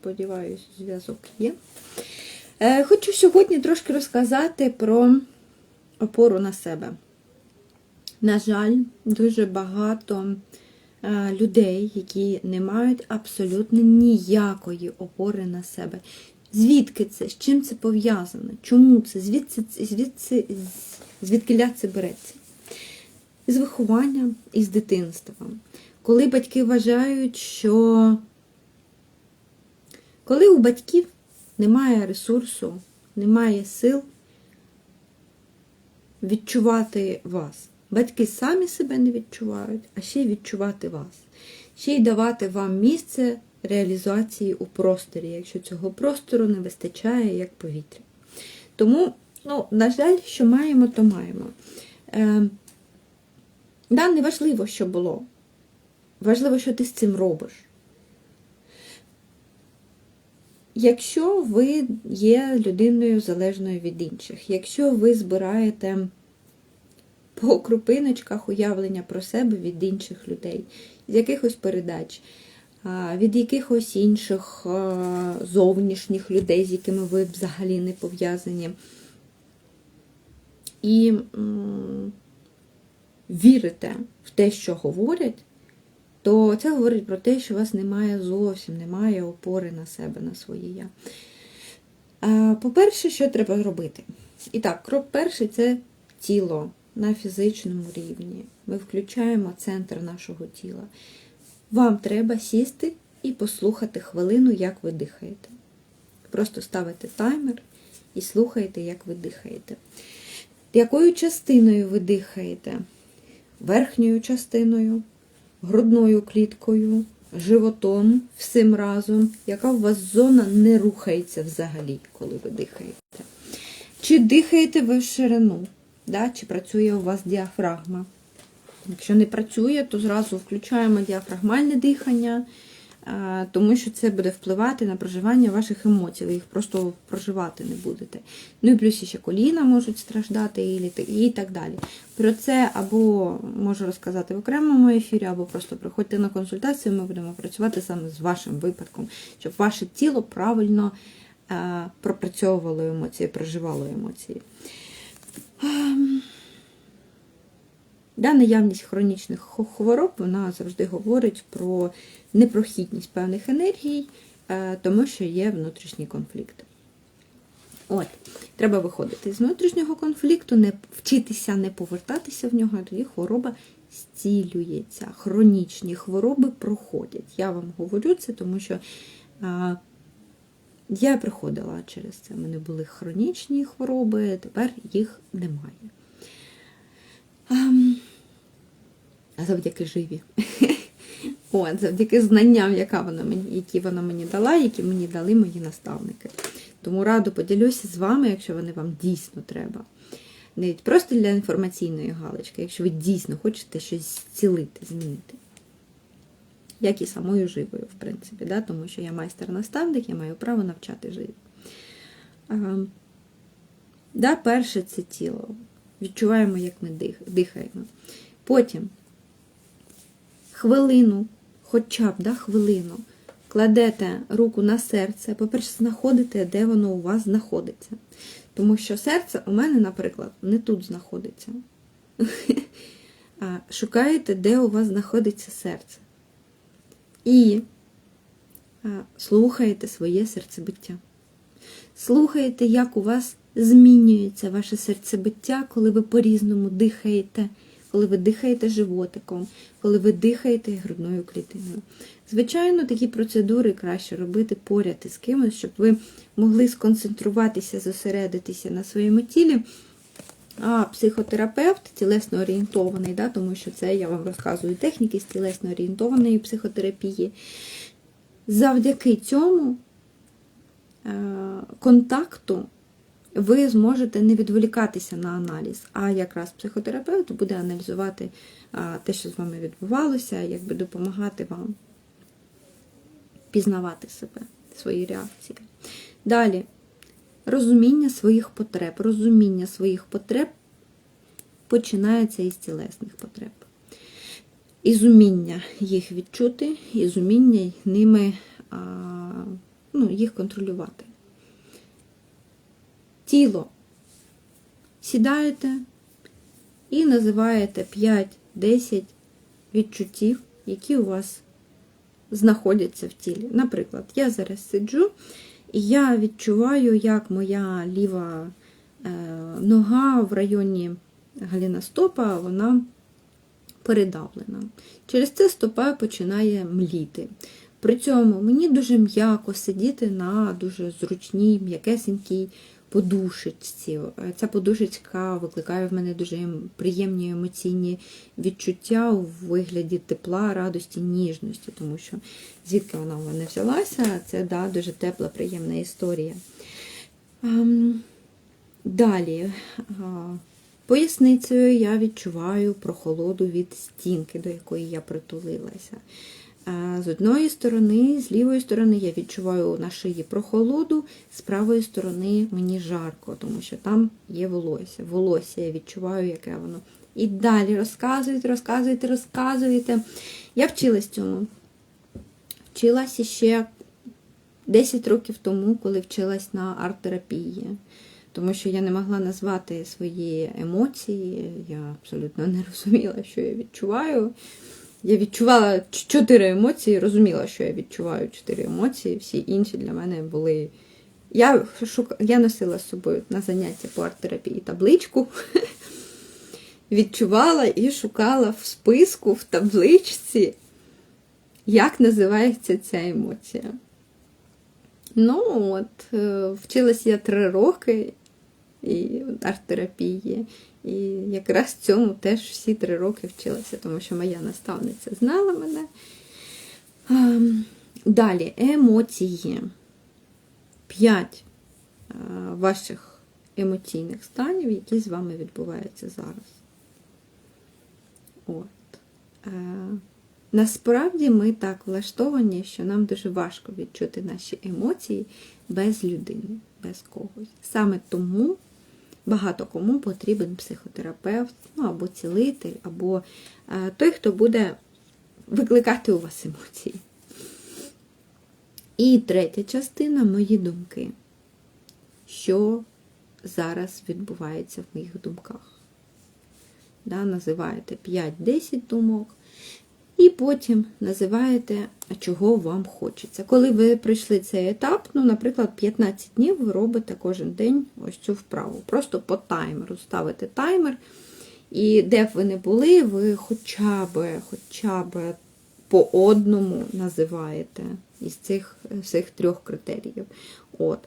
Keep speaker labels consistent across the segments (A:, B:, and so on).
A: Сподіваюсь, зв'язок є. Е, Хочу сьогодні трошки розказати про опору на себе. На жаль, дуже багато е, людей, які не мають абсолютно ніякої опори на себе. Звідки це? З чим це пов'язано? Чому це? Звідси, звідси, звідки це береться? З виховання і з дитинства. Коли батьки вважають, що коли у батьків немає ресурсу, немає сил відчувати вас. Батьки самі себе не відчувають, а ще й відчувати вас. Ще й давати вам місце реалізації у просторі, якщо цього простору не вистачає як повітря. Тому, ну, на жаль, що маємо, то маємо. Е, да, не важливо, що було. Важливо, що ти з цим робиш. Якщо ви є людиною залежною від інших, якщо ви збираєте по крупиночках уявлення про себе від інших людей, з якихось передач, від якихось інших зовнішніх людей, з якими ви взагалі не пов'язані, і вірите в те, що говорять, то це говорить про те, що у вас немає зовсім, немає опори на себе, на своє я. По-перше, що треба зробити? І так, крок перший це тіло на фізичному рівні. Ми включаємо центр нашого тіла. Вам треба сісти і послухати хвилину, як ви дихаєте. Просто ставите таймер і слухаєте, як ви дихаєте. Якою частиною ви дихаєте? Верхньою частиною, грудною кліткою, животом, всім разом, яка у вас зона не рухається взагалі, коли ви дихаєте. Чи дихаєте ви в ширину? Да? Чи працює у вас діафрагма? Якщо не працює, то зразу включаємо діафрагмальне дихання, тому що це буде впливати на проживання ваших емоцій, ви їх просто проживати не будете. Ну і плюс ще коліна можуть страждати і так далі. Про це або можу розказати в окремому ефірі, або просто приходьте на консультацію, ми будемо працювати саме з вашим випадком, щоб ваше тіло правильно пропрацьовувало емоції, проживало емоції. Да, наявність хронічних хвороб вона завжди говорить про непрохідність певних енергій, е, тому що є внутрішній конфлікт. От, Треба виходити з внутрішнього конфлікту, не вчитися не повертатися в нього, а тоді хвороба зцілюється. Хронічні хвороби проходять. Я вам говорю це, тому що а, я проходила через це. У мене були хронічні хвороби, тепер їх немає. А завдяки живі. От, завдяки знанням, яка вона мені, які вона мені дала, які мені дали мої наставники. Тому радо поділюся з вами, якщо вони вам дійсно треба. Не просто для інформаційної галочки, якщо ви дійсно хочете щось зцілити, змінити. Як і самою живою, в принципі, да? тому що я майстер-наставник, я маю право навчати живі. Ага. Да, Перше це тіло. Відчуваємо, як ми дихаємо. Потім хвилину, хоча б да, хвилину, кладете руку на серце, по-перше, знаходите, де воно у вас знаходиться. Тому що серце у мене, наприклад, не тут знаходиться. Шукаєте, де у вас знаходиться серце. І слухаєте своє серцебиття. Слухаєте, як у вас змінюється ваше серцебиття, коли ви по-різному дихаєте, коли ви дихаєте животиком, коли ви дихаєте грудною клітиною. Звичайно, такі процедури краще робити поряд із кимось, щоб ви могли сконцентруватися, зосередитися на своєму тілі. А психотерапевт тілесно орієнтований, да, тому що це я вам розказую техніки з тілесно орієнтованої психотерапії. Завдяки цьому е, контакту ви зможете не відволікатися на аналіз, а якраз психотерапевт буде аналізувати те, що з вами відбувалося, якби допомагати вам пізнавати себе, свої реакції. Далі, розуміння своїх потреб. Розуміння своїх потреб починається із тілесних потреб. І зуміння їх відчути, і зуміння ними ну, їх контролювати. Тіло. Сідаєте і називаєте 5-10 відчуттів, які у вас знаходяться в тілі. Наприклад, я зараз сиджу, і я відчуваю, як моя ліва е, нога в районі галіностопа, вона передавлена. Через це стопа починає мліти. При цьому мені дуже м'яко сидіти на дуже зручній, м'якесенькій подушечці. Ця подушечка викликає в мене дуже приємні емоційні відчуття у вигляді тепла, радості, ніжності, тому що звідки вона в мене взялася, це да, дуже тепла, приємна історія. Ем, Далі, поясницею я відчуваю прохолоду від стінки, до якої я притулилася. З одної сторони, з лівої сторони я відчуваю на шиї прохолоду, з правої сторони мені жарко, тому що там є волосся. Волосся я відчуваю, яке воно. І далі розказуєте, розказуєте, розказуєте. Я вчилась цьому. Вчилася ще 10 років тому, коли вчилась на арт-терапії. Тому що я не могла назвати свої емоції, я абсолютно не розуміла, що я відчуваю. Я відчувала чотири емоції, розуміла, що я відчуваю чотири емоції, всі інші для мене були. Я, шук... я носила з собою на заняття по арт-терапії табличку, відчувала і шукала в списку, в табличці, як називається ця емоція. Ну, от, е, вчилась я три роки і арт-терапії. І якраз цьому теж всі три роки вчилася, тому що моя наставниця знала мене. Ем, Далі, емоції. П'ять е, ваших емоційних станів, які з вами відбуваються зараз. От. Е, Насправді ми так влаштовані, що нам дуже важко відчути наші емоції без людини, без когось. Саме тому багато кому потрібен психотерапевт, ну або цілитель, або е, той, хто буде викликати у вас емоції. І третя частина мої думки. Що зараз відбувається в моїх думках? Да, називаєте 5-10 думок. І потім називаєте, чого вам хочеться. Коли ви пройшли цей етап, ну, наприклад, 15 днів ви робите кожен день ось цю вправу. Просто по таймеру ставите таймер. І де б ви не були, ви хоча б, хоча по одному називаєте із цих всіх трьох критеріїв. От.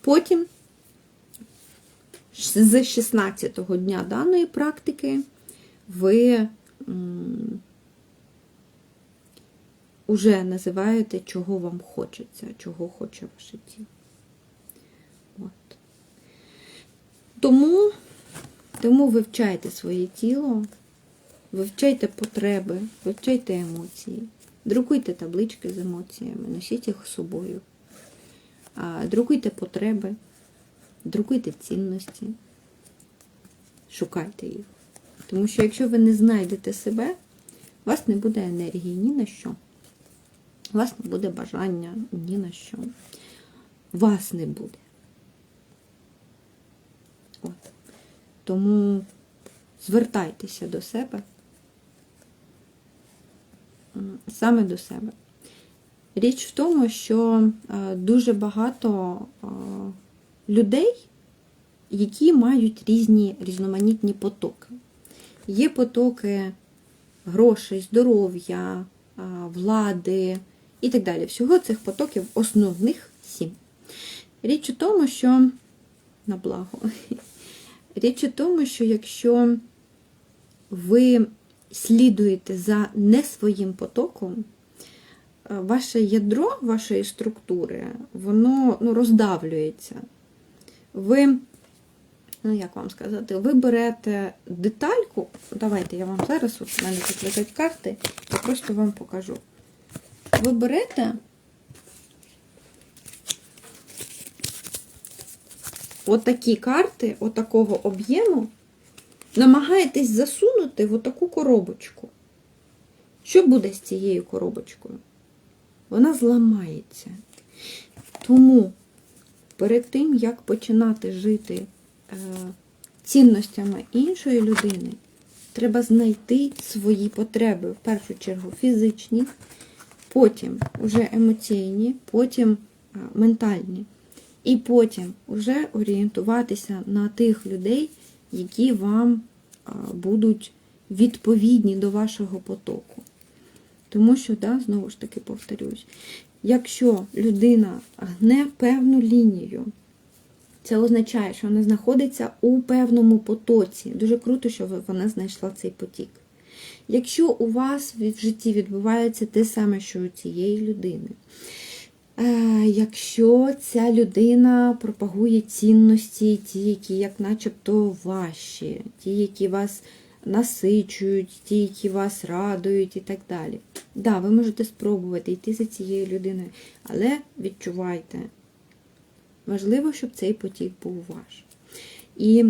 A: Потім з 16-го дня даної практики ви. Уже називаєте, чого вам хочеться, чого хоче ваше тіло. От. Тому, тому вивчайте своє тіло, вивчайте потреби, вивчайте емоції, друкуйте таблички з емоціями, носіть їх з собою, друкуйте потреби, друкуйте цінності, шукайте їх. Тому що якщо ви не знайдете себе, у вас не буде енергії ні на що. У вас не буде бажання ні на що. Вас не буде. От. Тому звертайтеся до себе. Саме до себе. Річ в тому, що е, дуже багато е, людей, які мають різні різноманітні потоки. Є потоки грошей, здоров'я, влади і так далі. Всього цих потоків основних сім. Річ у тому, що на благо. Річ у тому, що якщо ви слідуєте за не своїм потоком, е, ваше ядро вашої структури, воно ну, роздавлюється. Ви, ну як вам сказати, ви берете детальку. Давайте я вам зараз, от у мене тут лежать карти, я просто вам покажу. Ви берете отакі карти, отакого об'єму, намагаєтесь засунути в отаку коробочку. Що буде з цією коробочкою? Вона зламається. Тому перед тим, як починати жити е, цінностями іншої людини, треба знайти свої потреби, в першу чергу фізичні, потім вже емоційні, потім е, ментальні. І потім вже орієнтуватися на тих людей, які вам будуть відповідні до вашого потоку. Тому що, да, знову ж таки повторюсь, якщо людина гне певну лінію, це означає, що вона знаходиться у певному потоці. Дуже круто, що вона знайшла цей потік. Якщо у вас в житті відбувається те саме, що у цієї людини, Е, Якщо ця людина пропагує цінності, ті, які як начебто ваші, ті, які вас насичують, ті, які вас радують і так далі. Да, ви можете спробувати йти за цією людиною, але відчувайте, важливо, щоб цей потік був ваш. І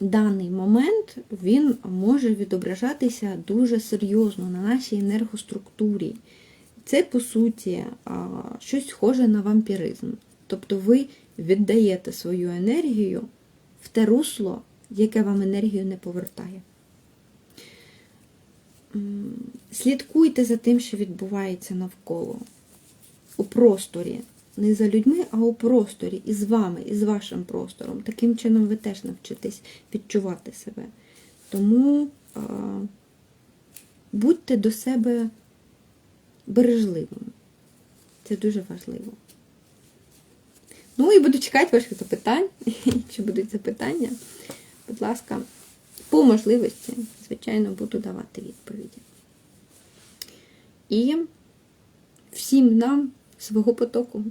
A: даний момент він може відображатися дуже серйозно на нашій енергоструктурі. Це, по суті, щось схоже на вампіризм. Тобто ви віддаєте свою енергію в те русло, яке вам енергію не повертає. Слідкуйте за тим, що відбувається навколо. У просторі. Не за людьми, а у просторі і з вами, і з вашим простором. Таким чином ви теж навчитесь відчувати себе. Тому а, будьте до себе бережливими. Це дуже важливо. Ну і буду чекати ваших запитань. Якщо будуть запитання, будь ласка, по можливості, звичайно, буду давати відповіді. І всім нам свого потоку.